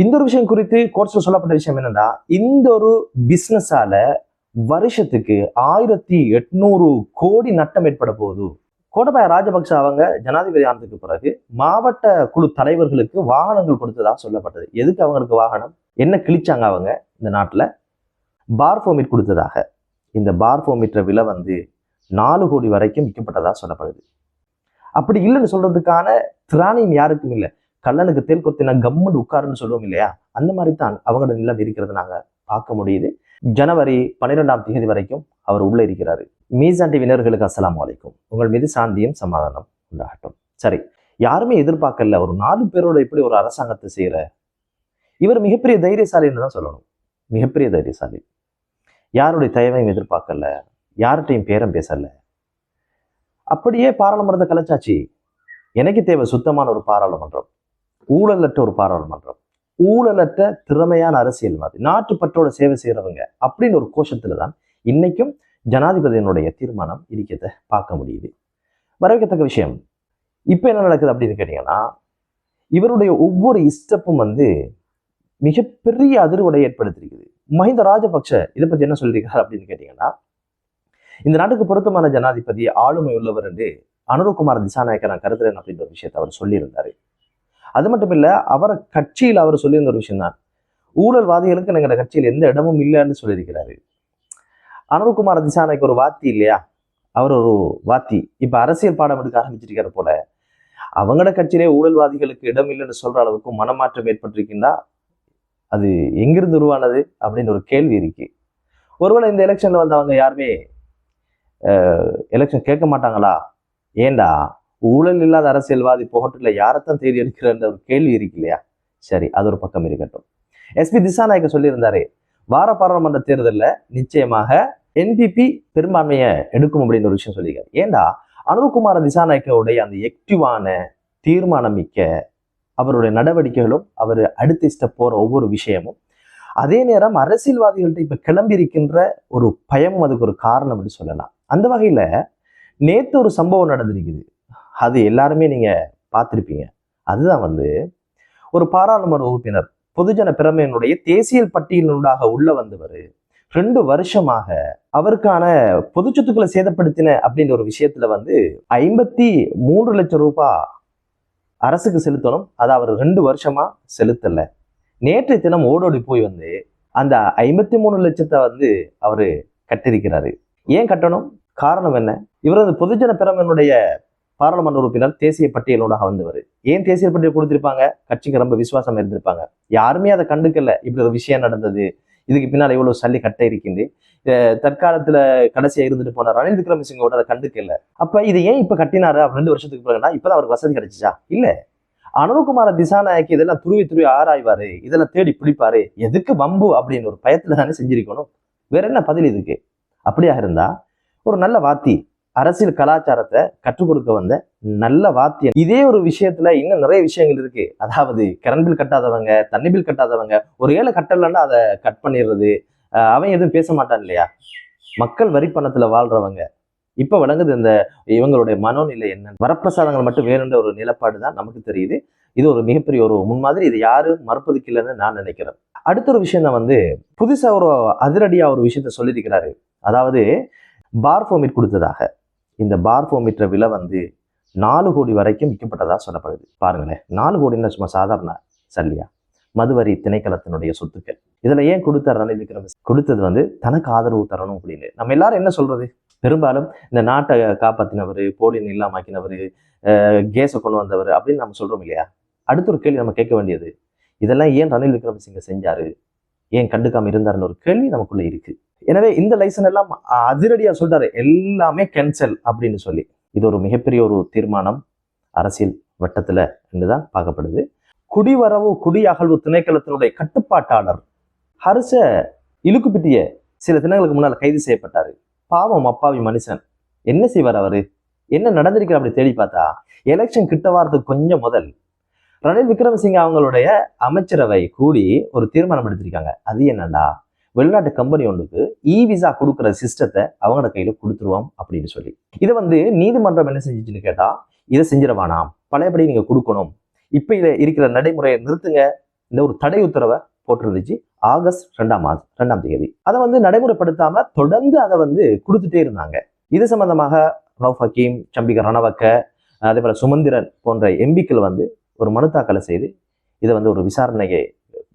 இந்த ஒரு விஷயம் குறித்து கோர்ஸ்ல சொல்லப்பட்ட விஷயம் என்னன்னா இந்த ஒரு பிசினஸால வருஷத்துக்கு ஆயிரத்தி எட்நூறு கோடி நட்டம் ஏற்பட போகுது. கோடபாய ராஜபக்ச அவங்க ஜனாதிபதி ஆனதுக்கு பிறகு மாவட்ட குழு தலைவர்களுக்கு வாகனங்கள் கொடுத்ததா சொல்லப்பட்டது. எதுக்கு அவங்களுக்கு வாகனம்? என்ன கிழிச்சாங்க அவங்க இந்த நாட்டில்? பார்ஃபோமிட் கொடுத்ததாக. இந்த பார் விலை வந்து நாலு கோடி வரைக்கும் விற்கப்பட்டதாக சொல்லப்படுது. அப்படி இல்லைன்னு சொல்றதுக்கான திராணியம் யாருக்கும் இல்லை. கல்லனுக்கு தேல் கொத்தின கம்முன்னு உட்காருன்னு சொல்லுவோம் இல்லையா? அந்த மாதிரி தான் அவங்களோட நிலம் இருக்கிறது நாங்கள் பார்க்க முடியுது. ஜனவரி பன்னிரெண்டாம் தேதி வரைக்கும் அவர் உள்ளே இருக்கிறாரு. மீசான் டிவினர்களுக்கு அஸ்லாம் வலைக்கும் உங்கள் மீது சாந்தியும் சமாதானம் உண்டாகட்டும். சரி யாருமே எதிர்பார்க்கல ஒரு நாலு பேரோட இப்படி ஒரு அரசாங்கத்தை செய்யற. இவர் மிகப்பெரிய தைரியசாலின்னு தான் சொல்லணும். மிகப்பெரிய தைரியசாலி. யாருடைய தயவையும் எதிர்பார்க்கல. யார்கிட்டையும் பேரம் பேசல. அப்படியே பாராளுமன்றத்தை கலைச்சாச்சு. எனக்கு தேவை சுத்தமான ஒரு பாராளுமன்றம். ஊழலற்ற ஒரு பாராளுமன்றம் ஊழலற்ற திறமையான அரசியல்வாதி நாட்டுப்பற்றோட சேவை செய்யறவங்க அப்படின்னு ஒரு கோஷத்துல தான் இன்னைக்கும் ஜனாதிபதியினுடைய தீர்மானம் இருக்கிறத பார்க்க முடியுது. வரவேற்கத்தக்க விஷயம் இப்போ என்ன நடக்குது அப்படின்னு கேட்டீங்கன்னா இவருடைய ஒவ்வொரு இஷ்டப்பும் வந்து மிகப்பெரிய அதிர்வடை ஏற்படுத்தியிருக்குது. மஹிந்த ராஜபக்ஷ இதை பத்தி என்ன சொல்லியிருக்காரு அப்படின்னு கேட்டீங்கன்னா இந்த நாட்டுக்கு பொருத்தமான ஜனாதிபதி ஆளுமை உள்ளவர் என்று அனுரகுமார் திசாநாயக்க நான் கருதுறேன் அப்படின்ற ஒரு விஷயத்தை அவர் சொல்லியிருந்தாரு. அது மட்டும் இல்லை அவரை கட்சியில் அவர் சொல்லியிருந்த ஒரு விஷயம் தான் ஊழல்வாதிகளுக்கு எங்களோட கட்சியில் எந்த இடமும் இல்லைன்னு சொல்லியிருக்கிறாரு. அனுர்குமார் திசானைக்கு ஒரு வாத்தி இல்லையா? அவர் ஒரு வாத்தி. இப்போ அரசியல் பாடம் எடுக்க ஆரம்பிச்சிருக்காரு போல. அவங்களோட கட்சியிலே ஊழல்வாதிகளுக்கு இடம் இல்லைன்னு சொல்ற அளவுக்கு மனமாற்றம் ஏற்பட்டிருக்கின்றா அது எங்கிருந்து உருவானது அப்படின்னு ஒரு கேள்வி இருக்கு. ஒருவேளை இந்த எலெக்ஷன்ல வந்தவங்க யாருமே எலெக்ஷன் கேட்க மாட்டாங்களா? ஏண்டா? ஊழல் இல்லாத அரசியல்வாதி போகட்டுல யாரைத்தான் தேடி எடுக்கிறன்ற ஒரு கேள்வி இருக்கு இல்லையா? சரி அது ஒரு பக்கம் இருக்கட்டும். எஸ்பி திசாநாயக்க சொல்லியிருந்தாரு வார பாராளுமன்ற தேர்தலில் நிச்சயமாக என்பிபி பெரும்பான்மையை எடுக்கும் அப்படின்னு ஒரு விஷயம் சொல்லியிருக்காரு. ஏண்டா? அனுகுமார திசாநாயக்கவுடைய அந்த எக்டிவான தீர்மானம் மிக்க அவருடைய நடவடிக்கைகளும் அவர் அடுத்த ஸ்டெப் போகிற ஒவ்வொரு விஷயமும் அதே நேரம் அரசியல்வாதிகள்ட்ட இப்போ கிளம்பி இருக்கின்ற ஒரு பயம் அதுக்கு ஒரு காரணம் என்று சொல்லலாம். அந்த வகையில் நேற்று ஒரு சம்பவம் நடந்திருக்குது. அது எல்லாருமே நீங்க பார்த்துருப்பீங்க. அதுதான் வந்து ஒரு பாராளுமன்ற உறுப்பினர் பொதுஜன பிரமையினுடைய தேசிய பட்டியலினூடாக உள்ள வந்தவர் ரெண்டு வருஷமாக அவருக்கான பொது சொத்துக்களை சேதப்படுத்தின அப்படின்ற ஒரு விஷயத்துல வந்து ஐம்பத்தி மூன்று லட்சம் ரூபாய் அரசுக்கு செலுத்தணும். அது அவர் ரெண்டு வருஷமா செலுத்தல. நேற்றைய தினம் ஓடோடி போய் வந்து அந்த ஐம்பத்தி மூணு லட்சத்தை வந்து அவரு கட்டிருக்கிறாரு ஏன் கட்டணும்? காரணம் என்ன? இவரது பொதுஜன பிரமனுடைய பாராளுமன்ற உறுப்பினர் தேசிய பட்டியலோட வந்தவர். ஏன் தேசிய பட்டியல் கொடுத்திருப்பாங்க? கட்சிக்கு ரொம்ப விசுவாசம் இருந்திருப்பாங்க. யாருமே அதை கண்டுக்கல. இப்படி ஒரு விஷயம் நடந்தது. இதுக்கு பின்னால் இவ்வளவு சல்லி கட்ட இருக்கின்ற தற்காலத்துல கடைசியா இருந்துட்டு போன ரணில் விக்ரமசிங்கோட அதை கண்டுக்கல. அப்ப இது ஏன் இப்ப கட்டினாரு? அவர் ரெண்டு வருஷத்துக்கு பிறகுனா இப்பதான் அவருக்கு வசதி கிடைச்சிச்சா? இல்ல. அனுகுமார திசாநாயக்கு இதெல்லாம் துருவி துருவி ஆராய்வாரு. இதெல்லாம் தேடி பிடிப்பாரு. எதுக்கு வம்பு அப்படின்னு ஒரு பயத்துல தானே செஞ்சிருக்கணும். வேற என்ன பதில் இதுக்கு? அப்படியா இருந்தா? ஒரு நல்ல வாத்தி. அரசியல் கலாச்சாரத்தை கற்றுக் கொடுக்க வந்த நல்ல வாத்தியம் இதே ஒரு விஷயத்துல இன்னும் நிறைய விஷயங்கள் இருக்கு. அதாவது கரண்ட் பில் கட்டாதவங்க தண்ணி பில் கட்டாதவங்க ஒரு ஏழை கட்டலன்னா அதை கட் பண்ணிடுறது. அவன் எதுவும் பேச மாட்டான் இல்லையா? மக்கள் வரி பணத்துல வாழ்றவங்க. இப்ப வழங்குது இந்த இவங்களுடைய மனோநிலை என்ன? வரப்பிரசாதங்கள் மட்டும் வேணுன்ற ஒரு நிலப்பாடு தான் நமக்கு தெரியுது. இது ஒரு மிகப்பெரிய ஒரு முன்மாதிரி. இது யாரும் மறுப்பதுக்கு இல்லைன்னு நான் நினைக்கிறேன். அடுத்த ஒரு விஷயம் தான் வந்து புதுசா ஒரு அதிரடியா ஒரு விஷயத்த சொல்லியிருக்கிறாரு. அதாவது பார் ஃபோமிட் கொடுத்ததாக. இந்த பார் விலை வந்து நாலு கோடி வரைக்கும் விற்கப்பட்டதாக சொல்லப்படுது. பாருங்களேன் நாலு கோடின்னு சும்மா சாதாரண சல்லியா? மதுவரி திணைக்களத்தினுடைய சொத்துக்கள். இதில் ஏன் கொடுத்தார் ரணில் விக்ரமசிங்க கொடுத்தது வந்து தனக்கு ஆதரவு தரணும் அப்படின்னு. நம்ம எல்லாரும் என்ன சொல்றது? பெரும்பாலும் இந்த நாட்டை காப்பாத்தினவர் போலின் இல்லாமாக்கினவர் கேஸை கொண்டு வந்தவர் அப்படின்னு நம்ம சொல்கிறோம் இல்லையா? அடுத்த ஒரு கேள்வி நம்ம கேட்க வேண்டியது இதெல்லாம் ஏன் ரணில் விக்ரமசிங்க செஞ்சாரு? ஏன் கண்டுக்காம இருந்தாருன்னு ஒரு கேள்வி நமக்குள்ளே இருக்குது எனவே இந்த லைசன் எல்லாம் அதிரடியா சொல்றாரு எல்லாமே கேன்சல் அப்படின்னு சொல்லி. இது ஒரு மிகப்பெரிய ஒரு தீர்மானம். அரசியல் வட்டத்துல என்றுதான் பார்க்கப்படுது. குடிவரவு குடியகழ்வு திணைக்களத்தினுடைய கட்டுப்பாட்டாளர் ஹரிச இழுக்குப்பிட்டிய சில தினங்களுக்கு முன்னால் கைது செய்யப்பட்டாரு. பாவம் அப்பாவி மனுஷன். என்ன செய்வார் அவரு? என்ன நடந்திருக்கிற அப்படி தேடி பார்த்தா? எலெக்ஷன் கிட்ட வாரத்துக்கு கொஞ்சம் முதல் ரணில் விக்ரமசிங்க அவங்களுடைய அமைச்சரவை கூடி ஒரு தீர்மானம் எடுத்திருக்காங்க. அது என்னண்டா? வெளிநாட்டு கம்பெனி ஒன்றுக்கு இ விசா கொடுக்குற சிஸ்டத்தை அவங்களோட கையில் கொடுத்துருவோம் அப்படின்னு சொல்லி. இதை வந்து நீதிமன்றம் என்ன செஞ்சிச்சுன்னு கேட்டால் இதை செஞ்சிட வேணாம். பழையபடி நீங்கள் கொடுக்கணும். இப்போ இதில் இருக்கிற நடைமுறையை நிறுத்துங்க. இந்த ஒரு தடை உத்தரவை போட்டிருந்துச்சு ஆகஸ்ட் ரெண்டாம் மாதம் ரெண்டாம் தேதி. அதை வந்து நடைமுறைப்படுத்தாம தொடர்ந்து அதை வந்து கொடுத்துட்டே இருந்தாங்க. இது சம்பந்தமாக ரவுஃப் ஹக்கீம் சம்பிகா ரணவக்க அதே போல சுமந்திரன் போன்ற எம்பிக்கள் வந்து ஒரு மனு தாக்கலை செய்து இதை வந்து ஒரு விசாரணையை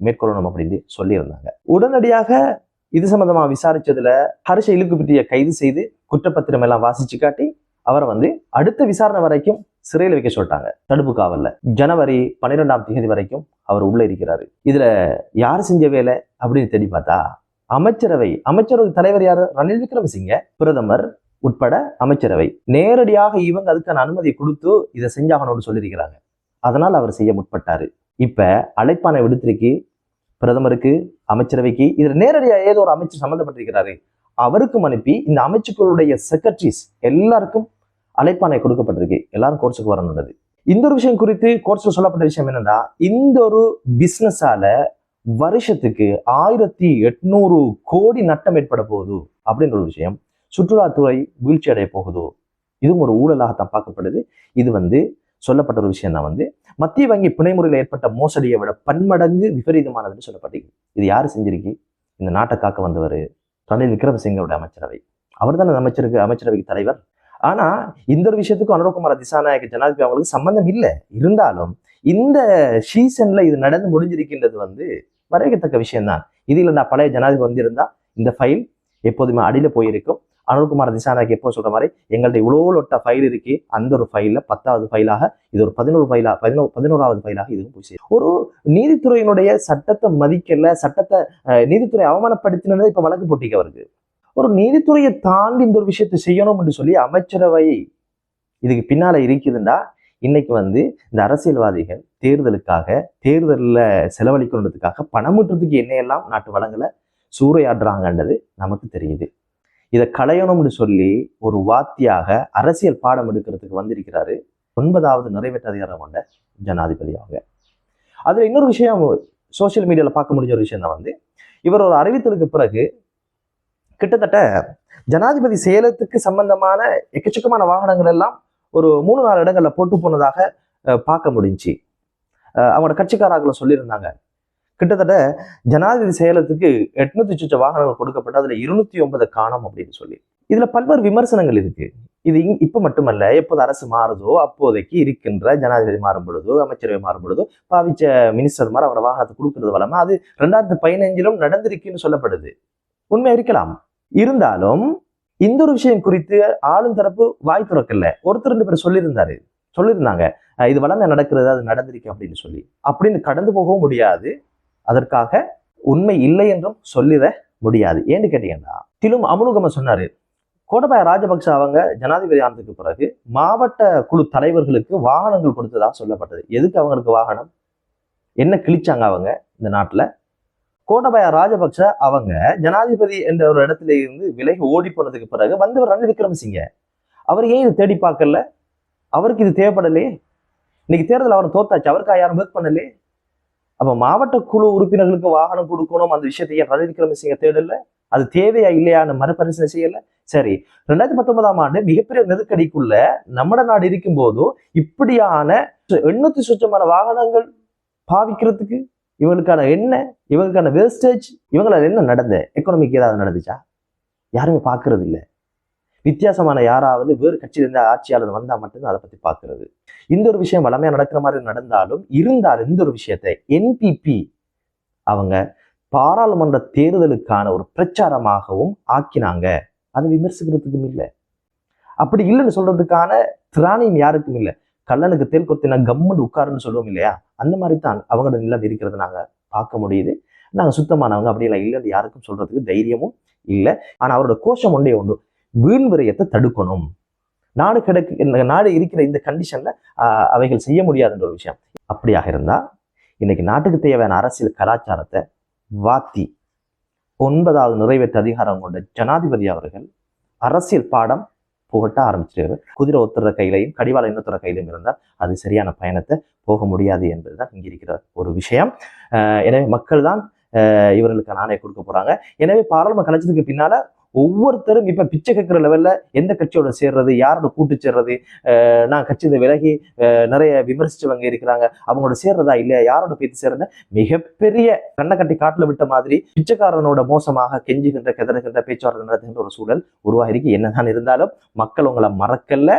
மேற்கொள்ளணும் அப்படின்னு சொல்லியிருந்தாங்க. உடனடியாக இது சம்பந்தமா விசாரிச்சதுல ஹர்ஷ இழுக்குப்பிட்டியை கைது செய்து குற்றப்பத்திரம் எல்லாம் வாசிச்சு காட்டி அவரை வந்து அடுத்த விசாரணை வரைக்கும் சிறையில் வைக்க சொல்லிட்டாங்க. தடுப்பு காவல்ல. ஜனவரி பன்னிரெண்டாம் தேதி வரைக்கும் அவர் உள்ள இருக்கிறாரு. இதுல யார் செஞ்ச வேலை அப்படின்னு தேடி பார்த்தா அமைச்சரவை அமைச்சரவை தலைவர் யாரு? ரணில் விக்ரமசிங்க. பிரதமர் உட்பட அமைச்சரவை. நேரடியாக இவங்க அதுக்கான அனுமதி கொடுத்து இதை செஞ்சாகணும்னு சொல்லியிருக்கிறாங்க. அதனால் அவர் செய்ய முற்பட்டாரு. இப்ப அழைப்பானை விடுத்திருக்கு பிரதமருக்கு அமைச்சரவைக்கு இதில் நேரடியாக ஏதோ ஒரு அமைச்சர் சம்மந்தப்பட்டிருக்கிறாரு. அவருக்கும் அனுப்பி இந்த அமைச்சுக்களுடைய செக்ரட்டரிஸ் எல்லாருக்கும் அழைப்பானை கொடுக்கப்பட்டிருக்கு. எல்லாரும் கோர்ஸுக்கு வரணுன்றது இந்த ஒரு விஷயம் குறித்து கோர்ஸில் சொல்லப்பட்ட விஷயம் என்னன்னா இந்த ஒரு பிஸ்னஸால வருஷத்துக்கு ஆயிரத்தி எட்நூறு கோடி நட்டம் ஏற்பட போகுது அப்படின்ற ஒரு விஷயம் சுற்றுலாத்துறை வீழ்ச்சி அடைய போகுதோ இதுவும் ஒரு ஊழலாகத்தான் பார்க்கப்படுது. இது வந்து சொல்லப்பட்ட ஒரு விஷயம் தான் வந்து மத்திய வங்கி பிணைமுறையில் ஏற்பட்ட மோசடியை விட பன்மடங்கு விபரீதமானதுன்னு சொல்லப்பட்டிருக்கு இது யார் செஞ்சிருக்கு? இந்த நாட்டை காக்க வந்தவர் ரணில் விக்ரமசிங்கோட அமைச்சரவை. அவர் அந்த அமைச்சருக்கு அமைச்சரவைக்கு தலைவர். ஆனா இந்த ஒரு விஷயத்துக்கும் அனுரகுமார திசாநாயக ஜனாதிபதி அவங்களுக்கு சம்பந்தம் இல்லை. இருந்தாலும் இந்த சீசன்ல இது நடந்து முடிஞ்சிருக்கின்றது வந்து வரவேற்கத்தக்க விஷயம்தான். இதில் நான் பழைய ஜனாதிபதி வந்திருந்தா இந்த ஃபைல் எப்போதுமே அடியில் போயிருக்கும். அனுர்குமார் திசாநாயக் எப்போ சொல்ற மாதிரி எங்கள்ட்ட இவ்வளோ லொட்ட ஃபைல் இருக்கு அந்த ஒரு ஃபைல பத்தாவது ஃபைலாக இது ஒரு பதினோரு ஃபைலா பதினோ பதினோராவது ஃபைலாக இதுவும் போய் சேரும். ஒரு நீதித்துறையினுடைய சட்டத்தை மதிக்கல சட்டத்தை நீதித்துறை அவமானப்படுத்தினதை இப்போ வழக்கு போட்டிக்க வருது ஒரு நீதித்துறையை தாண்டி இந்த ஒரு விஷயத்தை செய்யணும் என்று சொல்லி அமைச்சரவை இதுக்கு பின்னால இருக்குதுண்டா இன்னைக்கு வந்து இந்த அரசியல்வாதிகள் தேர்தலுக்காக தேர்தலில் செலவழிக்கணுன்றதுக்காக பணம் பணமுட்டுறதுக்கு என்னையெல்லாம் நாட்டு வளங்களை சூறையாடுறாங்கன்றது நமக்கு தெரியுது. இதை களையணும்னு சொல்லி ஒரு வாத்தியாக அரசியல் பாடம் எடுக்கிறதுக்கு வந்திருக்கிறாரு. ஒன்பதாவது நிறைவேற்ற அதிகாரம் கொண்ட ஜனாதிபதி அவங்க. அதுல இன்னொரு விஷயம் சோஷியல் மீடியாவில் பார்க்க முடிஞ்ச ஒரு விஷயம் தான் வந்து இவர் ஒரு அறிவித்தலுக்கு பிறகு கிட்டத்தட்ட ஜனாதிபதி சேலத்துக்கு சம்பந்தமான எக்கச்சக்கமான வாகனங்கள் எல்லாம் ஒரு மூணு நாலு இடங்களில் போட்டு போனதாக பார்க்க முடிஞ்சுச்சு அவங்களோட கட்சிக்காரர்களும் சொல்லியிருந்தாங்க. கிட்டத்தட்ட ஜனாதிபதி சேலத்துக்கு எட்நூத்தி சுச்ச வாகனங்கள் கொடுக்கப்பட்டு அதுல இருநூத்தி ஒன்பது காணோம் அப்படின்னு சொல்லி. இதுல பல்வேறு விமர்சனங்கள் இருக்கு. இது இங்- இப்ப மட்டுமல்ல எப்போது அரசு மாறுதோ அப்போதைக்கு இருக்கின்ற ஜனாதிபதி மாறும் பொழுதோ அமைச்சரவை மாறும் பொழுதோ பாவிச்ச மினிஸ்டர் மாதிரி அவரோட வாகனத்தை கொடுக்கறது வளமா அது ரெண்டாயிரத்தி பதினைஞ்சிலும் நடந்திருக்குன்னு சொல்லப்படுது. உண்மை இருக்கலாம். இருந்தாலும் இந்த ஒரு விஷயம் குறித்து ஆளும் தரப்பு வாய் துறக்கல. ஒருத்தர் ரெண்டு பேர் சொல்லியிருந்தாரு. சொல்லியிருந்தாங்க. இது வளமையா நடக்கிறது அது நடந்திருக்கு அப்படின்னு சொல்லி. அப்படின்னு கடந்து போகவும் முடியாது. அதற்காக உண்மை இல்லை என்றும் சொல்லிட முடியாது. ஏன்னு கேட்டீங்கன்னா திலும் அமுனுகம சொன்னாரு கோடபாய ராஜபக்ச அவங்க ஜனாதிபதி ஆனதுக்கு பிறகு மாவட்ட குழு தலைவர்களுக்கு வாகனங்கள் கொடுத்ததா சொல்லப்பட்டது. எதுக்கு அவங்களுக்கு வாகனம்? என்ன கிழிச்சாங்க அவங்க இந்த நாட்டில்? கோடபாய ராஜபக்ச அவங்க ஜனாதிபதி என்ற ஒரு இடத்துல இருந்து விலகி ஓடி போனதுக்கு பிறகு வந்தவர் ரணில் விக்ரமசிங்க. அவர் ஏன் இது தேடி பார்க்கல? அவருக்கு இது தேவைப்படலையே? இன்னைக்கு தேர்தல் அவர் தோத்தாச்சு. அவருக்கா யாரும் ஒர்க் பண்ணலையே? அப்ப மாவட்ட குழு உறுப்பினர்களுக்கு வாகனம் கொடுக்கணும். அந்த விஷயத்தை ஏன் ரணில் விக்ரமசிங்க தேடல? அது தேவையா இல்லையான்னு மறுபரிசீலனை செய்யல. சரி ரெண்டாயிரத்தி பத்தொன்பதாம் ஆண்டு மிகப்பெரிய நெருக்கடிக்குள்ள நம்ம நாடு இருக்கும் போதும் இப்படியான எண்ணூத்தி சுற்றமான வாகனங்கள் பாவிக்கிறதுக்கு இவங்களுக்கான என்ன? இவங்களுக்கான வேஸ்டேஜ் இவங்களால என்ன நடந்த? எக்கனாமிக் ஏதாவது நடந்துச்சா? யாருமே பார்க்கறது இல்லை வித்தியாசமான யாராவது வேறு கட்சியிலிருந்து ஆட்சியாளர் வந்தா மட்டும்தான் அதை பத்தி பார்க்கறது. இந்த ஒரு விஷயம் வளமையா நடக்கிற மாதிரி நடந்தாலும் இருந்தாலும் இந்த ஒரு விஷயத்தை என்பிபி அவங்க பாராளுமன்ற தேர்தலுக்கான ஒரு பிரச்சாரமாகவும் ஆக்கினாங்க. அதை விமர்சிக்கிறதுக்கும் இல்லை. அப்படி இல்லைன்னு சொல்றதுக்கான திராணியம் யாருக்கும் இல்லை. கல்லனுக்கு தேல் கொத்தினா கம்முன்னு உட்காருன்னு சொல்லுவோம் இல்லையா? அந்த மாதிரி தான் அவங்களோட நிலம் இருக்கிறத நாங்க பார்க்க முடியுது. நாங்க சுத்தமானவங்க அப்படியெல்லாம் இல்லைன்னு யாருக்கும் சொல்றதுக்கு தைரியமும் இல்லை. ஆனால் அவரோட கோஷம் ஒன்றே உண்டு வீண் விரயத்தை தடுக்கணும். நாடு கிடக்கு நாடு இருக்கிற இந்த கண்டிஷன்ல அவைகள் செய்ய முடியாதுன்ற ஒரு விஷயம். அப்படியாக இருந்தா இன்னைக்கு நாட்டுக்கு தேவையான அரசியல் கலாச்சாரத்தை வாத்தி. ஒன்பதாவது நிறைவேற்ற அதிகாரம் கொண்ட ஜனாதிபதி அவர்கள் அரசியல் பாடம் புகட்ட ஆரம்பிச்சிருக்காரு. குதிரை ஒத்துற கையிலையும் கடிவாள இன்னொரு கையிலையும் இருந்தால் அது சரியான பயணத்தை போக முடியாது என்பதுதான் இங்க இருக்கிற ஒரு விஷயம். ஆஹ் எனவே மக்கள் தான் ஆஹ் இவர்களுக்கு நாணயம் கொடுக்க போறாங்க. எனவே பாராளுமன்ற கலைச்சதுக்கு பின்னால ஒவ்வொருத்தரும் இப்ப பிச்சை கேட்கிற லெவல்ல எந்த கட்சியோட சேர்றது யாரோட கூட்டு சேர்றது நான் கட்சி விலகி நிறைய விமர்சிச்சவங்க இருக்கிறாங்க அவங்களோட சேர்றதா இல்லையா? யாரோட பேத்து சேர்றத மிகப்பெரிய கண்ணை கட்டி காட்டுல விட்ட மாதிரி பிச்சைக்காரனோட மோசமாக கெஞ்சுகின்ற கெதறுகின்ற பேச்சுவார்த்தை நடத்துகின்ற ஒரு சூழல் உருவாகிருக்கு. என்னதான் இருந்தாலும் மக்கள் உங்களை மறக்கல.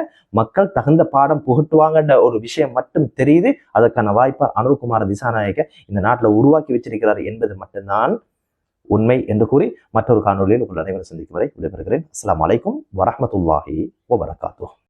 மக்கள் தகுந்த பாடம் புகட்டுவாங்கன்ற ஒரு விஷயம் மட்டும் தெரியுது. அதற்கான வாய்ப்பை அனுகுமார திசாநாயக்க இந்த நாட்டில் உருவாக்கி வச்சிருக்கிறார் என்பது மட்டும்தான் உண்மை என்று கூறி மற்றொரு காணொலியில் உங்கள் அனைவரும் சந்திக்கும் வரை விடைபெறுகிறேன். அஸ்ஸலாமு அலைக்கும் ஓ வபரகாத்துஹ்.